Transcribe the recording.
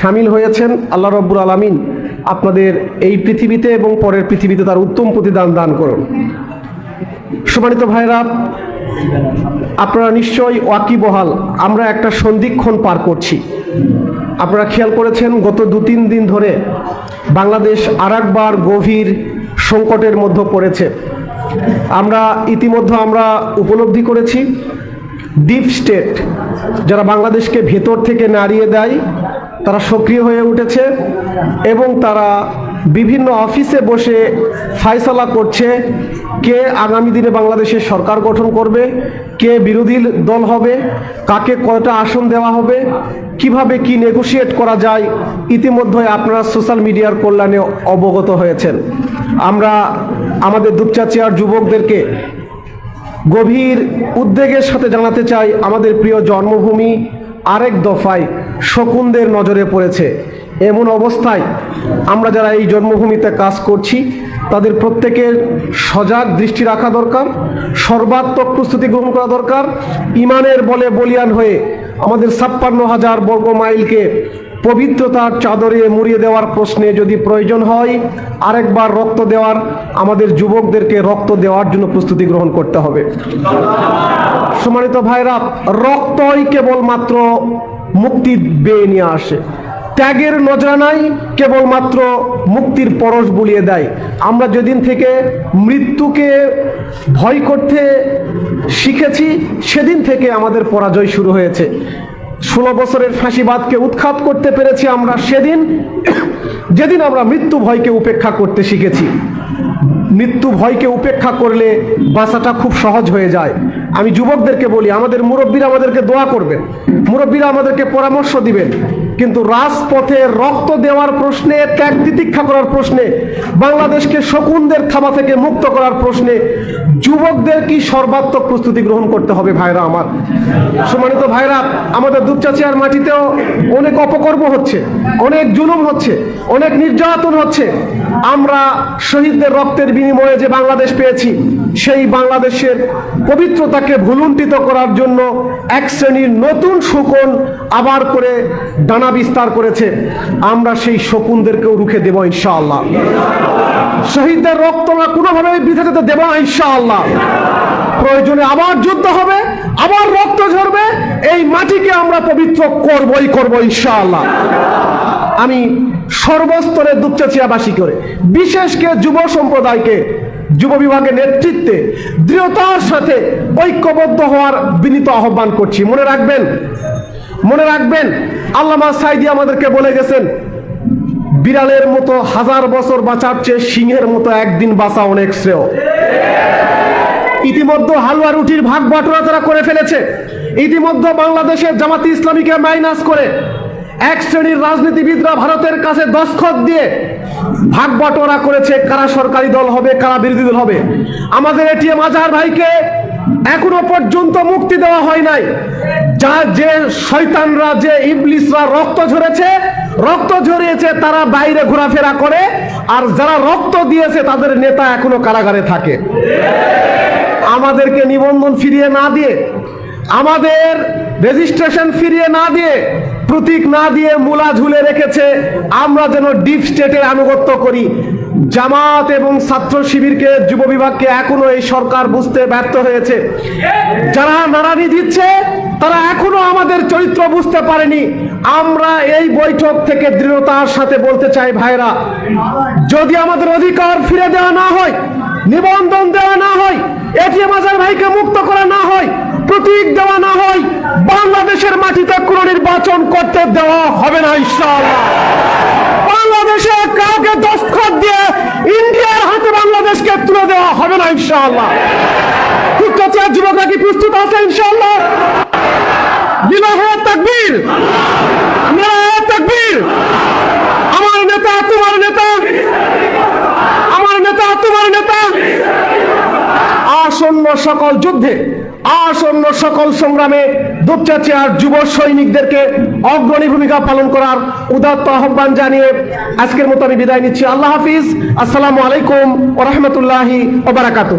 সামিল হয়েছেন, আল্লাহ রব্বুল আলমিন আপনাদের এই পৃথিবীতে এবং পরের পৃথিবীতে তার উত্তম প্রতিদান দান করুন। সম্মানিত ভাইরা আপনারা নিশ্চয়ই ওয়াকিবহাল আমরা একটা সন্ধিক্ষণ পার করছি। আপনারা খেয়াল করেছেন, গত দু তিন দিন ধরে বাংলাদেশ আরেকবার গভীর সংকটের মধ্যে পড়েছে। আমরা ইতিমধ্যে আমরা উপলব্ধি করেছি, ডিপ স্টেট যারা বাংলাদেশকে ভেতর থেকে নাড়িয়ে দেয় তারা সক্রিয় হয়ে উঠেছে এবং তারা বিভিন্ন অফিসে বসে ফায়সালা করছে কে আগামী দিনে বাংলাদেশের সরকার গঠন করবে, কে বিরোধী দল হবে, কাকে কয়টা আসন দেওয়া হবে, কীভাবে কি নেগোশিয়েট করা যায়, ইতিমধ্যে আপনারা সোশ্যাল মিডিয়ার কল্যাণে অবগত হয়েছেন। আমরা আমাদের দুপচাচিয়ার যুবকদেরকে গভীর উদ্বেগের সাথে জানাতে চাই আমাদের প্রিয় জন্মভূমি আরেক দফায় শকুনদের নজরে পড়েছে। এমন অবস্থায় আমরা যারা এই জন্মভূমিতে কাজ করছি, তাদের প্রত্যেকের সজাগ দৃষ্টি রাখা দরকার, সর্বাত্মক প্রস্তুতি গ্রহণ করা দরকার, ইমানের বলে বলিয়ান হয়ে আমাদের ছাপ্পান্ন হাজার বর্গ মাইলকে পবিত্রতার চাদরে মুড়িয়ে দেওয়ার প্রশ্নে যদি প্রয়োজন হয়, আরেকবার রক্ত দেওয়ার, আমাদের যুবকদেরকে রক্ত দেওয়ার জন্য প্রস্তুতি গ্রহণ করতে হবে। সম্মানিত ভাইরা, রক্তই কেবলমাত্র মুক্তি বেয়ে নিয়ে আসে। ত্যাগের নজরানাই কেবলমাত্র মুক্তির পরশ বুলিয়ে দেয়। আমরা যেদিন থেকে মৃত্যুকে ভয় করতে শিখেছি, সেদিন থেকে আমাদের পরাজয় শুরু হয়েছে। ষোলো বছরের ফাঁসিবাদকে উৎখাত করতে পেরেছি আমরা সেদিন। যেদিন আমরা মৃত্যু ভয়কে উপেক্ষা করতে শিখেছি। মৃত্যু ভয়কে উপেক্ষা করলে বাঁচাটা খুব সহজ হয়ে যায়। আমি যুবকদেরকে বলি, আমাদের মুরব্বীরা আমাদেরকে দোয়া করবেন। মুরব্বীরা আমাদেরকে পরামর্শ দিবেন। কিন্তু রাজপথে রক্ত দেওয়ার প্রশ্নে, ত্যাগ তিতিক্ষা করার প্রশ্নে, বাংলাদেশকে শকুনদের থাবা থেকে মুক্ত করার প্রশ্নে যুবকদের কি সর্বাত্মক প্রস্তুতি গ্রহণ করতে হবে ভাইরা আমার? সম্মানিত ভাইরা, আমাদের দুপচাচিয়ার মাটিতেও অনেক অপকর্ম হচ্ছে, অনেক জুলুম হচ্ছে, অনেক নির্যাতন হচ্ছে। আমরা শহীদদের রক্তের বিনিময়ে যে বাংলাদেশ পেয়েছি, সেই বাংলাদেশের পবিত্রতাকে ভুলুণ্ঠিত করার জন্য এক শ্রেণির নতুন শকুন আবার করে ডানা বিস্তার করেছে আমরা সেই শকুনদেরকেও রুখে দেব ইনশাআল্লাহ। শহীদদের রক্ত না কোনোভাবে বৃথা যেতে দেব না ইনশাআল্লাহ। প্রয়োজনে আবার যুদ্ধ হবে, আবার রক্ত ঝরবে, এই মাটিকে আমরা পবিত্র করবই করব ইনশাআল্লাহ। আমি সর্বস্তরে দুপচাচিয়াবাসী করে, বিশেষ করে যুব সম্প্রদায়কে, যুব বিভাগের নেতৃত্বে, দৃঢ়তার সাথে ঐক্যবদ্ধ হওয়ার বিনীত আহ্বান করছি। মনে রাখবেন মনে রাখবেন, আল্লামা সাইদি আমাদেরকে বলে গেছেন, বিড়ালের মতো হাজার বছর বাঁচার চেয়ে সিংহের মতো একদিন বাঁচা অনেক শ্রেয়। ইতিমধ্যে হালুয়া রুটির ভাগ বাটোয়ারা তারা করে ফেলেছে। ইতিমধ্যে বাংলাদেশের জামাতি ইসলামীকে মাইনাস করে এক শ্রেণির রাজনীতিবিদরা ভারতের কাছে দস্তখত দিয়ে ভাগ বাটোয়ারা করেছে, কারা সরকারি দল হবে, কারা বিরোধী দল হবে। আমাদের এটিএম আজহার ভাইকে এখনও পর্যন্ত মুক্তি দেওয়া হয় নাই। যা যে শয়তানরা, যে ইবলিসরা রক্ত ঝরেছে, রক্ত ঝরিয়েছে, তারা বাইরে ঘোরাফেরা করে, আর যারা রক্ত দিয়েছে, তাদের নেতা এখনও কারাগারে থাকে। আমাদেরকে নিবন্ধন ফিরিয়ে না দিয়ে, আমাদের রেজিস্ট্রেশন ফিরিয়ে না দিয়ে, প্রতীক না দিয়ে মূলা ঝুলে রেখেছে, আমরা যেন ডিপ স্টেটের আনুগত্য করি। জামাত এবং ছাত্র শিবিরকে, যুব বিভাগকে এখনও এই সরকার বুঝতে ব্যর্থ হয়েছে। যারা নারানি দিচ্ছে, তারা এখনও আমাদের চরিত্র বুঝতে পারেনি। আমরা এই বৈঠক থেকে দৃঢ়তার সাথে বলতে চাই, ভাইরা, যদি আমাদের অধিকার ফিরে দেওয়া না হয়, নিবন্ধন দেওয়া না হয়, এটিএম আজার ভাইকে মুক্ত করা না হয়, প্রতীক দেওয়া না হয়, বাংলাদেশের মাটিতে কোনো নির্বাচন করতে দেওয়া হবে না দস্তখত দিয়ে ইন্ডিয়ার হাতে বাংলাদেশকে তুলে দেওয়া হবে না, ইনশাআল্লাহ। কুত্তাচার যুবকরা কি প্রস্তুত আছে, ইনশাআল্লাহ? লিলাহ তাকবীর। তাকবীর। আমার নেতা, তোমার নেতা। আমার নেতা, তোমার নেতা। আসন্ন সকল যুদ্ধে, আসন্ন সকল সংগ্রামে দুপচাচিয়ার যুব সৈনিকদেরকে অগ্রণী ভূমিকা পালন করার উদাত্ত আহ্বান জানিয়ে আজকের মতো আমি বিদায় নিচ্ছি। আল্লাহ হাফিজ। আসসালামু আলাইকুম ও রহমতুল্লাহি ওবারাকাতু